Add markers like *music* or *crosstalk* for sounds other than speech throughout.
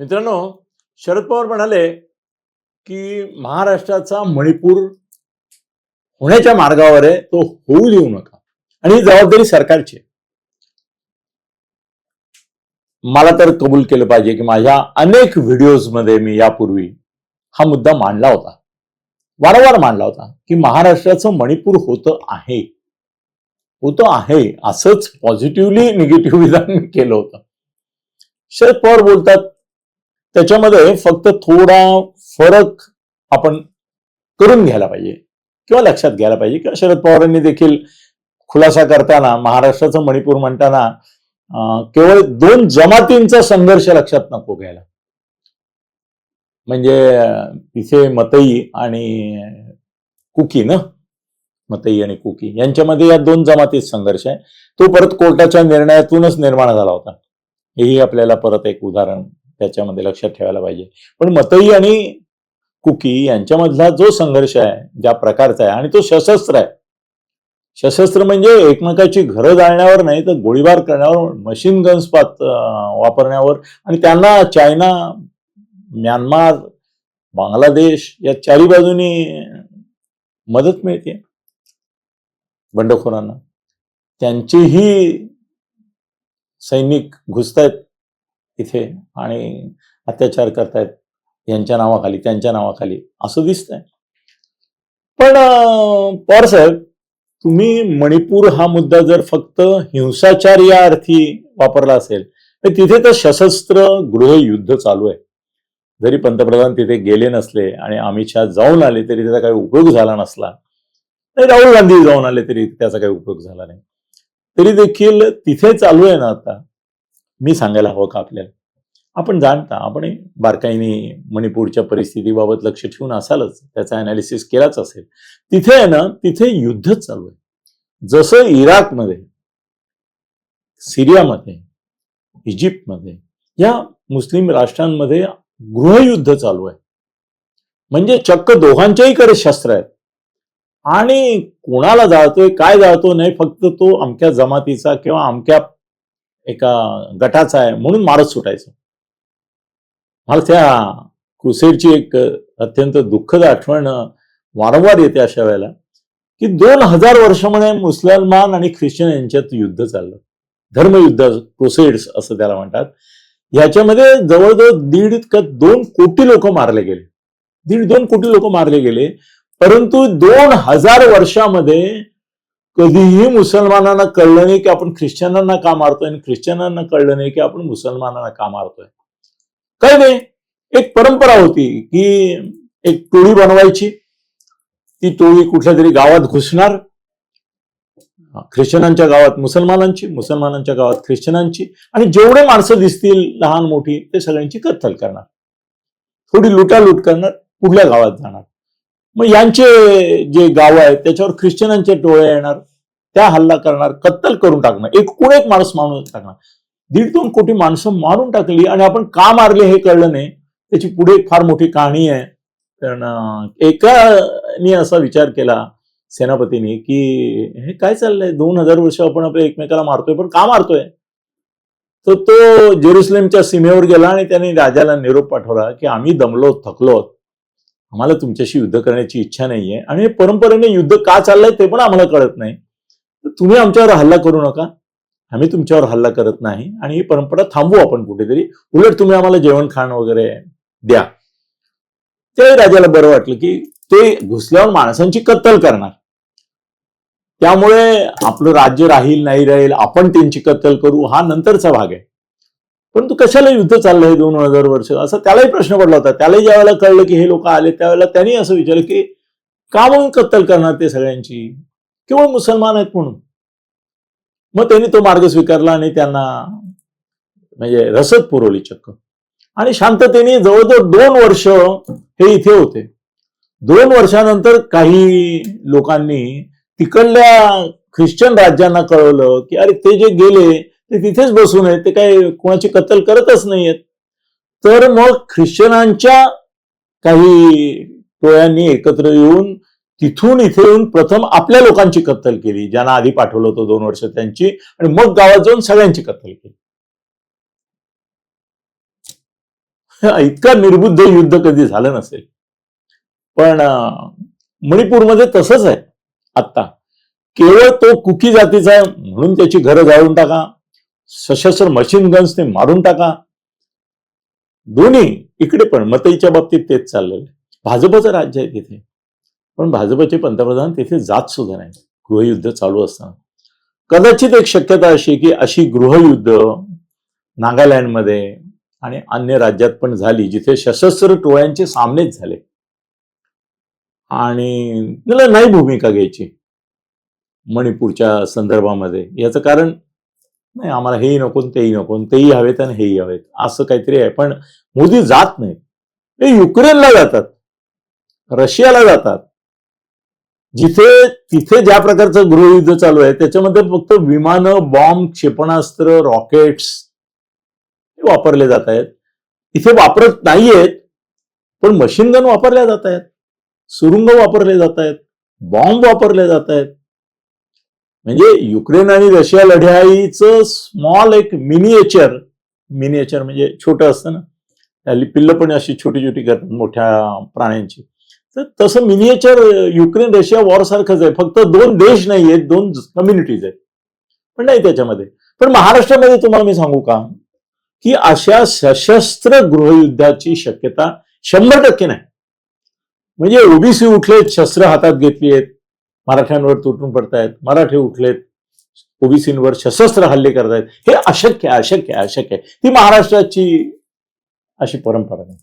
मित्रांनो शरद पवार म्हणाले की महाराष्ट्राचा मणिपूर होण्याच्या मार्गावर आहे तो होऊ देऊ नका. आणि ही जबाबदारी सरकारची आहे. मला तर कबूल केलं पाहिजे की माझ्या अनेक व्हिडिओजमध्ये मी यापूर्वी हा मुद्दा मांडला होता. वारंवार मांडला होता की महाराष्ट्राचं मणिपूर होतं आहे. होतं आहे असंच पॉझिटिव्हली निगेटिव्ह विधान मी केलं होतं. शरद पवार बोलतात त्याच्यामध्ये फक्त थोडा फरक आपण करून घ्यायला पाहिजे किंवा लक्षात घ्यायला पाहिजे. किंवा शरद पवारांनी देखील खुलासा करताना महाराष्ट्राचं मणिपूर म्हणताना केवळ दोन जमातींचा संघर्ष लक्षात नको घ्यायला. म्हणजे तिथे मतई आणि कुकी ना? मतई आणि कुकी. यांच्यामध्ये या दोन जमातीत संघर्ष आहे. तो परत कोर्टाच्या निर्णयातूनच निर्माण झाला होता. हेही आपल्याला परत एक उदाहरण त्याच्यामध्ये लक्षात ठेवायला पाहिजे. पण मतई आणि कुकी यांच्यामधला जो संघर्ष आहे ज्या प्रकारचा आहे आणि तो सशस्त्र आहे. सशस्त्र म्हणजे एकमेकाची घरं जाळण्यावर नाही तर गोळीबार करण्यावर मशीन गन्स पात वापरण्यावर आणि त्यांना चायना म्यानमार बांगलादेश या चारी बाजूनी मदत मिळते. बंडखोरांना. त्यांचेही सैनिक घुसतायत. इथे आणि अत्याचार करतायत यांच्या नावाखाली त्यांच्या नावाखाली. असं दिसतंय. पण अं, पवार साहेब तुम्ही मणिपूर हा मुद्दा जर फक्त हिंसाचार या अर्थी वापरला असेल तर तिथे तर सशस्त्र गृहयुद्ध चालू आहे. जरी पंतप्रधान तिथे गेले नसले आणि अमित शहा जाऊन आले तरी त्याचा काही उपयोग झाला नसला नाही राहुल गांधी जाऊन आले तरी त्याचा काही उपयोग झाला नाही. तरी देखील तिथे चालू आहे ना आता मी सांगायला हवं का आपल्याला? आपण जाणता आपण बारकाईने मणिपूरच्या परिस्थितीबाबत लक्ष ठेवून असालच त्याचा अनालिसिस केलाच असेल. तिथे आहे ना तिथे युद्धच चालू आहे. जसं इराकमध्ये सिरियामध्ये इजिप्तमध्ये या मुस्लिम राष्ट्रांमध्ये गृहयुद्ध चालू आहे. म्हणजे चक्क दोघांच्याही कडे शस्त्र आहेत. आणि कोणाला जाळतोय काय जाळतो नाही फक्त तो अमक्या जमातीचा किंवा अमक्या एका गटाचा आहे म्हणून मारत सुटायचं. मला त्या क्रुसेडची एक अत्यंत दुःखद आठवण वारंवार येते अशा वेळेला की दोन हजार वर्षामध्ये मुसलमान आणि ख्रिश्चन यांच्यात युद्ध चाललं. धर्मयुद्ध क्रुसेड्स असं त्याला म्हणतात. याच्यामध्ये जवळजवळ दीड का दोन कोटी लोक मारले गेले. दीड दोन कोटी लोक मारले गेले. परंतु दोन हजार वर्षामध्ये कधीही मुसलमानांना कळलं नाही की आपण ख्रिश्चनांना का मारतोय आणि ख्रिश्चनांना कळलं नाही की आपण मुसलमानांना का मारतोय. काय नाही. एक परंपरा होती की एक टोळी बनवायची. ती टोळी कुठल्या तरी गावात घुसणार. ख्रिश्चनांच्या गावात मुसलमानांची मुसलमानांच्या गावात ख्रिश्चनांची. आणि जेवढे माणसं दिसतील लहान मोठी ते सगळ्यांची कत्तल करणार. थोडी लुटालूट करणार पुढल्या गावात जाणार. मग यांचे जे गाव आहेत त्याच्यावर ख्रिश्चनांच्या टोळ्या येणार. त्या हल्ला करणार कत्तल करून टाकणार एकूण एक माणूस मारून टाकणार. दीड दोन कोटी माणसं मारून टाकली आणि आपण का मारले हे कळलं नाही. त्याची पुढे एक फार मोठी कहाणी आहे. कारण अं, एकाने असा विचार केला सेनापतीने की हे काय चाललंय? दोन हजार वर्ष आपण आपल्या एकमेकाला मारतोय पण का मारतोय? तर तो जेरुसलेमच्या सीमेवर गेला आणि त्याने राजाला निरोप पाठवला की आम्ही दमलो थकलो आम्हाला तुमच्याशी युद्ध करण्याची इच्छा नाहीये. आणि परंपरेने युद्ध का चाललंय ते पण आम्हाला कळत नाही. तर तुम्ही आमच्यावर हल्ला करू नका. आम्ही तुमच्यावर हल्ला करत नाही. आणि ही परंपरा थांबवू आपण कुठेतरी. उलट तुम्ही आम्हाला जेवण खाण वगैरे द्या. ते राजाला बरं वाटलं की ते घुसल्यावर माणसांची कत्तल करणार. त्यामुळे आपलं राज्य राहील नाही राहील आपण त्यांची कत्तल करू हा नंतरचा भाग आहे. परंतु कशाला युद्ध चाललंय दोन हजार वर्ष? असं त्यालाही प्रश्न पडला होता. त्यालाही ज्यावेळेला कळलं की हे लोक आले त्यावेळेला त्यांनी असं विचारलं की का म्हणून कत्तल करणार ते सगळ्यांची? केवळ मुसलमान आहेत म्हणून. मग त्यांनी तो मार्ग स्वीकारला आणि त्यांना म्हणजे रसद पुरवली चक्क. आणि शांततेने जवळजवळ दोन वर्ष हे इथे होते. दोन वर्षानंतर काही लोकांनी तिकडल्या ख्रिश्चन राज्यांना कळवलं की अरे ते जे गेले ते तिथेच बसून आहेत ते काही कोणाची कत्तल करतच नाहीयेत. तर मग ख्रिश्चनांच्या काही टोळ्यांनी एकत्र येऊन तिथून इथे येऊन प्रथम आपल्या लोकांची कत्तल केली ज्यांना आधी पाठवलं होतं दोन वर्ष त्यांची आणि मग गावात जाऊन सगळ्यांची कत्तल केली. इतका निर्बुद्ध युद्ध कधी झालं नसेल. पण मणिपूरमध्ये तसंच आहे आत्ता. केवळ तो कुकी जातीचा आहे म्हणून त्याची घरं जाळून टाका. सशस्त्र मशीन गन्सने मारून टाका. दोन्ही इकडे पण मतईच्या बाबतीत तेच चाललेलं आहे. भाजपचं राज्य आहे तिथे. पण भाजपचे पंतप्रधान तिथे जात सुद्धा नाही गृहयुद्ध चालू असताना. कदाचित एक शक्यता अशी की अशी गृहयुद्ध नागालँडमध्ये आणि अन्य राज्यात पण झाली जिथे सशस्त्र टोळ्यांचे सामनेच झाले. आणि त्याला नाही भूमिका घ्यायची मणिपूरच्या संदर्भामध्ये. याचं कारण नाही आम्हाला हेही नको तेही नको तेही हवेत आणि हेही हवेत. असं काहीतरी आहे. पण मोदी जात नाही ते युक्रेनला जातात. रशियाला जातात. जिथे तिथे ज्या प्रकारचं गृहयुद्ध चालू आहे त्याच्यामध्ये फक्त विमानं बॉम्ब क्षेपणास्त्र रॉकेट्स वापरले जात आहेत. इथे वापरत नाहीयेत पण मशीन गन वापरल्या जात आहेत. सुरुंग वापरले जात आहेत. बॉम्ब वापरले जात आहेत. म्हणजे युक्रेन आणि रशिया लढाईचं स्मॉल एक मिनिएचर मिनिएचर म्हणजे छोटं असतं ना. त्याली पिल्लं पण अशी छोटी छोटी करतात मोठ्या प्राण्यांची. तर तसं मिनिएचर युक्रेन रशिया वॉर सारखंच आहे. फक्त दोन देश नाही आहेत दोन कम्युनिटीज आहेत. पण नाही त्याच्यामध्ये. पण महाराष्ट्रामध्ये तुम्हाला मी सांगू का? की अशा सशस्त्र गृहयुद्धाची शक्यता शंभर टक्के नाही. म्हणजे ओबीसी उठलेत शस्त्र हातात घेतली आहेत मराठ्यांवर तुटून पडतायत मराठी उठलेत ओबीसींवर सशस्त्र हल्ले करतायत. हे अशक्य आहे, अशक्य अशक्य आहे. ती महाराष्ट्राची अशी परंपरा नाही.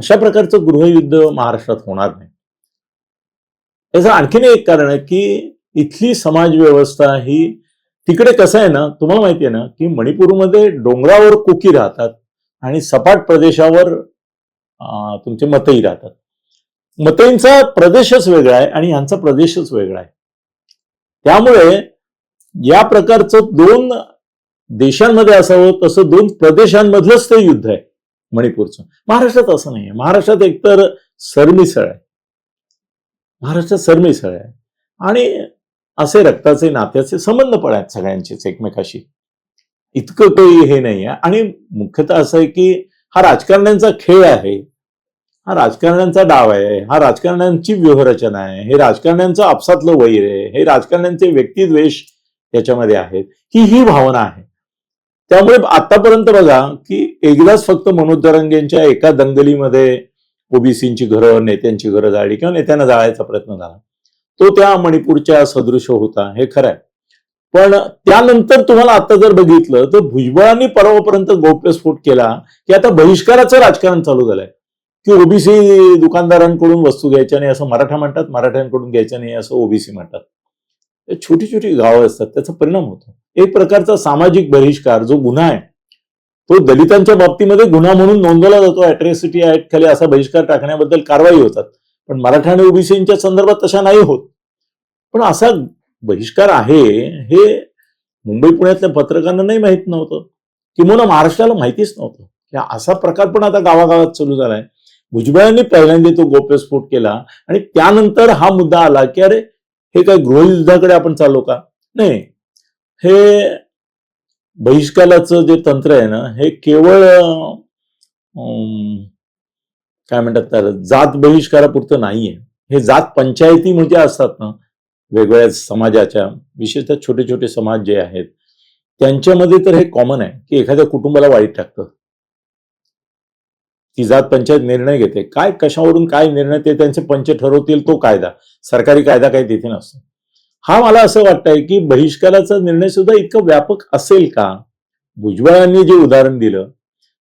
अशा प्रकारचं गृहयुद्ध महाराष्ट्रात होणार नाही. याचं आणखीन एक कारण आहे की इथली समाज व्यवस्था ही तिकडे कसं आहे ना तुम्हाला माहिती आहे ना की मणिपूरमध्ये डोंगरावर कुकी राहतात आणि सपाट प्रदेशावर तुमचे मतई राहतात. मतईंचा प्रदेशच वेगळा आहे आणि यांचा प्रदेशच वेगळा आहे. त्यामुळे या प्रकारचं दोन देशांमध्ये असावं तसं दोन प्रदेशांमधलंच ते युद्ध आहे. मणिपूरचं. महाराष्ट्रात असं नाही आहे महाराष्ट्रात एकतर सरमिसळ आहे. महाराष्ट्रात सरमिसळ आहे. आणि असे रक्ताचे नात्याचे संबंध पण आहेत सगळ्यांचेच एकमेकाशी. इतकं काही हे नाही आहे आणि मुख्यतः असं आहे की हा राजकारण्यांचा खेळ आहे. हा राजकारण्यांचा डाव आहे. हा राजकारण्यांची व्यूहरचना आहे. हे राजकारण्यांचं आपसातलं वैर आहे. हे राजकारण्यांचे व्यक्तिद्वेष याच्यामध्ये आहेत. ही ही भावना आहे. त्यामुळे आतापर्यंत बघा की एकदाच फक्त मनोज जरंगेंच्या एका दंगलीमध्ये ओबीसींची घरं नेत्यांची घरं जाळली किंवा नेत्यांना जाळायचा प्रयत्न झाला. तो त्या मणिपूरच्या सदृश होता हे खरं आहे पण त्यानंतर तुम्हाला आता जर बघितलं तर भुजबळांनी परवापर्यंत गौप्यस्फोट केला की आता बहिष्काराचं राजकारण चालू झालंय. की ओबीसी दुकानदारांकडून वस्तू घ्यायच्या नाही असं मराठा म्हणतात मराठ्यांकडून घ्यायच्या नाही असं ओबीसी म्हणतात. छोटी छोटी गावं असतात त्याचा परिणाम होतो. एक प्रकारचा सामाजिक बहिष्कार जो गुन्हा आहे तो दलितांच्या बाबतीमध्ये गुन्हा म्हणून नोंदवला जातो. अॅट्रॉसिटी ऍक्ट खाली असा बहिष्कार टाकण्याबद्दल कारवाई होतात. पण मराठा आणि ओबीसीच्या संदर्भात तशा नाही होत. पण असा बहिष्कार आहे हे मुंबई पुण्यातल्या पत्रकारांना नाही माहीत नव्हतं. किंवा महाराष्ट्राला माहितीच नव्हतं. की असा प्रकार पण आता गावागावात चालू झालाय. भुजबळांनी पहिल्यांदा तो गोप्यस्फोट केला आणि त्यानंतर हा मुद्दा आला की अरे हे काय गृहयुद्धाकडे आपण चाललो का? नाही. हे बहिष्काराचं जे तंत्र आहे ना हे केवळ काय म्हणतात त्याला जात बहिष्कारापुरतं नाहीये. हे जात पंचायती म्हणजे असतात ना वेगवेगळ्या समाजाच्या विशेषतः छोटे छोटे समाज जे आहेत त्यांच्यामध्ये तर हे कॉमन आहे की एखाद्या कुटुंबाला वाईट टाकतं. ती जात पंचायत निर्णय घेते. काय कशावरून काय निर्णय ते त्यांचे पंच ठरवतील तो कायदा. सरकारी कायदा काही तिथे नसतो. हा मला असं वाटतंय की बहिष्काराचा निर्णय सुद्धा इतकं व्यापक असेल का? भुजबळांनी जे उदाहरण दिलं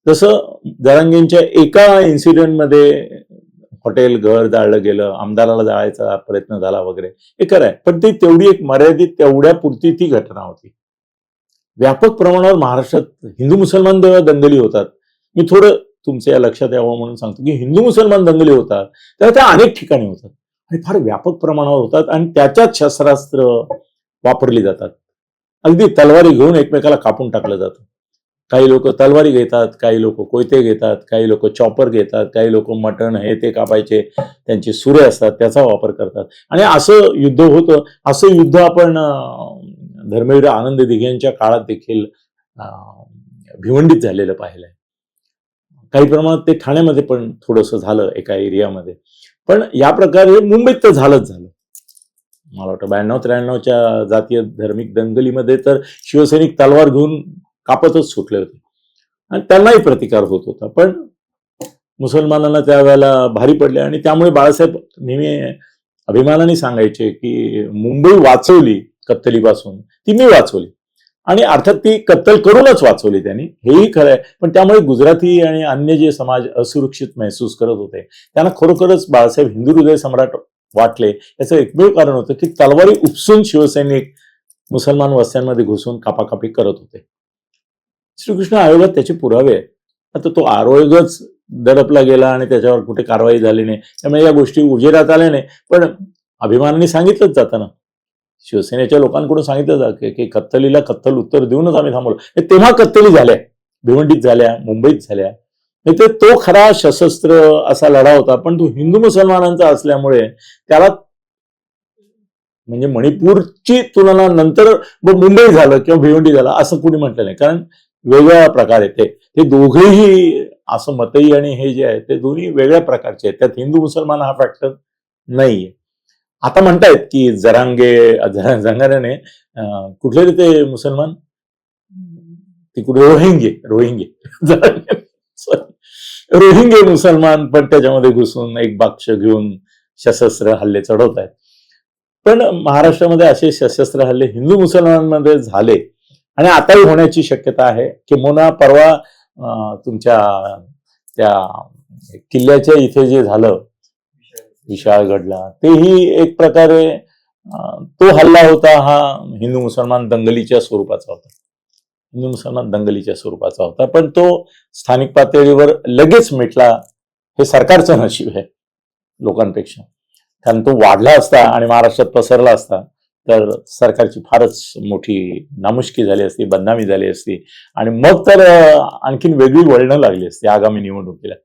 तसं जरांगेंच्या एका इन्सिडेंटमध्ये हॉटेल घर जाळलं गेलं आमदाराला जाळायचा प्रयत्न झाला वगैरे. हे खरं आहे. पण ती तेवढी एक मर्यादित तेवढ्या पुरती ती घटना होती. व्यापक प्रमाणावर महाराष्ट्रात हिंदू मुसलमान दंगली होतात मी थोडं तुमच्या या लक्षात यावं म्हणून सांगतो की हिंदू मुसलमान दंगली होतात तेव्हा त्या अनेक ठिकाणी होतात. आणि फार व्यापक प्रमाणावर होतात आणि त्याच्यात शस्त्रास्त्र वापरली जातात. अगदी तलवारी घेऊन एकमेकाला कापून टाकलं जातं. काही लोक तलवारी घेतात काही लोक कोयते घेतात काही लोक चॉपर घेतात काही लोक मटण हे ते कापायचे त्यांचे सुरे असतात त्याचा वापर करतात. आणि असं युद्ध होतं असं युद्ध आपण धर्मवीर आनंद दिघे यांच्या काळात देखील भिवंडीत झालेलं आहे काही प्रमाणात ते ठाण्यामध्ये पण थोडंसं झालं एका एरियामध्ये. पण या प्रकारे मुंबईत तर झालंच झालं. मला वाटतं ब्याण्णव त्र्याण्णवच्या जातीय धार्मिक दंगलीमध्ये तर शिवसैनिक तलवार घेऊन कापतच सुटले होते. आणि त्यांनाही प्रतिकार होत होता. पण मुसलमानांना त्यावेळेला भारी पडले आणि त्यामुळे बाळासाहेब नेहमी अभिमानाने सांगायचे की मुंबई वाचवली कत्तलीपासून. ती मी वाचवली. आणि अर्थात ती कत्तल करूनच वाचवली त्यांनी. हेही खरं आहे पण त्यामुळे गुजराती आणि अन्य जे समाज असुरक्षित महसूस करत होते त्यांना खरोखरच बाळासाहेब हिंदू हृदय सम्राट वाटले. याचं एकमेव कारण होतं की तलवारी उपसून शिवसैनिक मुसलमान वस्त्यांमध्ये घुसून कापाकापी करत होते. श्रीकृष्ण आयोगात त्याचे पुरावे आता तो आरोग्यच दडपला गेला आणि त्याच्यावर कुठे कारवाई झाली नाही. त्यामुळे या गोष्टी उजेरात आल्या नाही. पण अभिमानाने सांगितलंच जातं ना. शिवसेनेच्या लोकांकडून सांगितलं जातं की कत्तलीला कत्तल उत्तर देऊनच आम्ही थांबवलं. तेव्हा कत्तली झाल्या. भिवंडीत झाल्या मुंबईत झाल्या. नाही ते तो खरा सशस्त्र असा लढा होता पण तो हिंदू मुसलमानांचा असल्यामुळे त्याला म्हणजे मणिपूरची तुलना नंतर मुंबई झालं किंवा भिवंडी झालं असं कुणी म्हटलं नाही. कारण वेगळ्या प्रकार येते ते. दोघेही असं मतई आणि हे जे आहे ते दोन्ही वेगळ्या प्रकारचे आहेत. त्यात हिंदू मुसलमान हा फॅक्टर नाहीये. आता म्हणतायत की जरांगे जरा- कुठले रे ते मुसलमान? तिकडे रोहिंगे रोहिंगे. *laughs* रोहिंगे मुसलमान पण त्याच्यामध्ये घुसून एक बाक्ष घेऊन सशस्त्र हल्ले चढवत आहेत पण महाराष्ट्रामध्ये असे सशस्त्र हल्ले हिंदू मुसलमानांमध्ये झाले. आणि आताही होण्याची शक्यता आहे. किंबहुना परवा तुमच्या त्या किल्ल्याच्या इथे जे झालं विशाळ घडला. तेही एक प्रकारे तो हल्ला होता हा हिंदू मुसलमान दंगलीच्या स्वरूपाचा होता. हिंदू मुसलमान दंगलीच्या स्वरूपाचा होता. पण तो स्थानिक पातळीवर लगेच मिटला हे सरकारचं नशीब आहे लोकांपेक्षा. कारण तो वाढला असता आणि महाराष्ट्रात पसरला असता तर सरकारची फारच मोठी नामुष्की झाली असती बदनामी झाली असती. आणि मग तर आणखीन वेगळी वळणं लागली असती आगामी निवडणुकीला.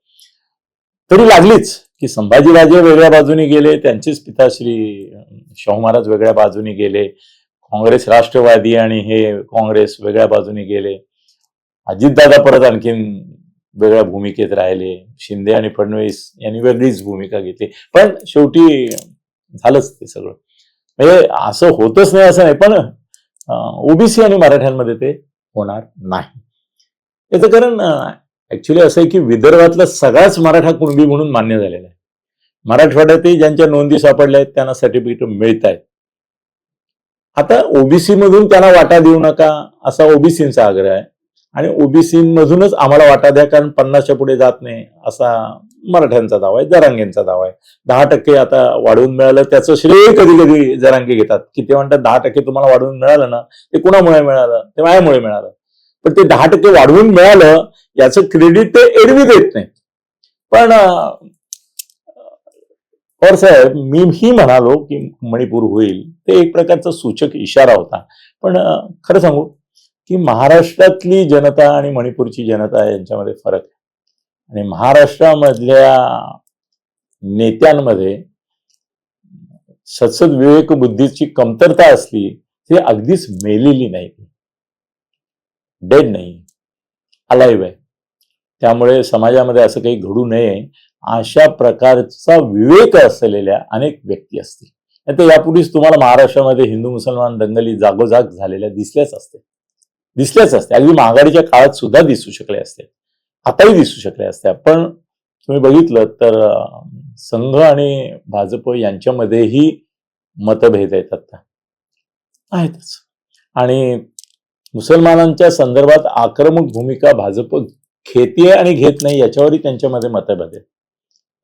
तरी लागलीच. की संभाजीराजे वेगळ्या बाजूने गेले त्यांचेच पिताश्री शाहू महाराज वेगळ्या बाजूने गेले काँग्रेस राष्ट्रवादी आणि हे काँग्रेस वेगळ्या बाजूने गेले. अजितदादा परत आणखीन वेगळ्या भूमिकेत राहिले. शिंदे आणि फडणवीस यांनी वेगळीच भूमिका घेतली. पण शेवटी झालंच ते सगळं. म्हणजे असं होतच नाही असं नाही पण ओबीसी आणि मराठ्यांमध्ये ते होणार नाही. याचं कारण ऍक्च्युली असं आहे की विदर्भातला सगळाच मराठा कुणबी म्हणून मान्य झालेला आहे. मराठवाड्यातही ज्यांच्या नोंदी सापडल्या आहेत त्यांना सर्टिफिकेट मिळत आहेत आता ओबीसी मधून त्यांना वाटा देऊ नका असा ओबीसींचा आग्रह आहे. आणि ओबीसी मधूनच आम्हाला वाटा द्या कारण पन्नासच्या पुढे जात नाही असा मराठ्यांचा दावा आहे जरांगेंचा दावा आहे. दहा टक्के आता वाढवून मिळालं त्याचं श्रेय कधी कधी जरांगे घेतात. की ते म्हणतात दहा टक्के तुम्हाला वाढवून मिळालं ना ते कुणामुळे मिळालं? ते मायामुळे मिळालं. पण ते दहा टक्के वाढवून मिळालं याचं क्रेडिट ते एरवी देत नाही पण तर साहेब मीही म्हणालो की मणिपूर होईल ते एक प्रकारचा सूचक इशारा होता. पण खरं सांगू की महाराष्ट्रातली जनता आणि मणिपूरची जनता यांच्यामध्ये फरक आहे. आणि महाराष्ट्रामधल्या नेत्यांमध्ये सत्सद विवेक बुद्धीची कमतरता असली ती अगदीच मेलेली नाही. डेड नाही. अलाईव्ह आहे. त्यामुळे समाजामध्ये असं काही घडू नये. अशा प्रकारचा विवेक असलेल्या अनेक व्यक्ती असतील. तर यापूर्वीच तुम्हाला महाराष्ट्रामध्ये हिंदू मुसलमान दंगली जागोजाग झालेल्या दिसल्याच असते दिसल्याच असते अगदी महागाडीच्या काळात सुद्धा दिसू शकले असते आताही दिसू शकले असते पण तुम्ही बघितलं तर संघ आणि भाजप यांच्यामध्येही मतभेद आहेत आता आहेतच. आणि मुसलमानांच्या संदर्भात आक्रमक भूमिका भाजप घेते आणि घेत नाही याच्यावरही त्यांच्यामध्ये मतभेद आहेत.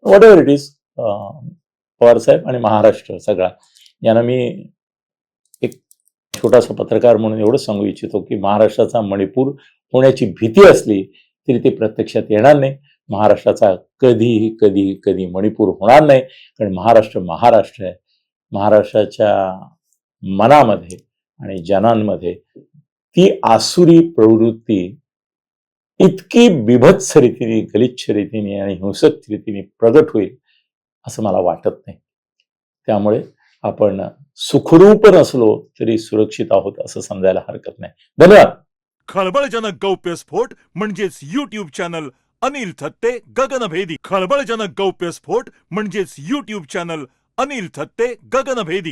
Whatever it is Pawar साहेब आणि महाराष्ट्र सगळा. यांना मी एक छोटासा पत्रकार म्हणून एवढं सांगू इच्छितो की महाराष्ट्राचा मणिपूर होण्याची भीती असली तरी ते प्रत्यक्षात येणार नाही. महाराष्ट्राचा कधीही कधी कधी मणिपूर होणार नाही. कारण महाराष्ट्र महाराष्ट्र आहे. महाराष्ट्राच्या मनामध्ये आणि जनांमध्ये ती आसुरी प्रवृत्ती इतकी बिभत्स रीतीने गलिच्छ रीतीने आणि हिंसक रीतीने प्रगट होईल असं मला वाटत नाही. त्यामुळे आपण सुखरूप नसलो तरी सुरक्षित आहोत असं समजायला हरकत नाही. धन्यवाद. खळबळजनक गौप्यस्फोट म्हणजेच युट्यूब चॅनल अनिल थत्ते गगनभेदी. खळबळजनक गौप्यस्फोट म्हणजेच युट्यूब चॅनल अनिल थत्ते गगनभेदी.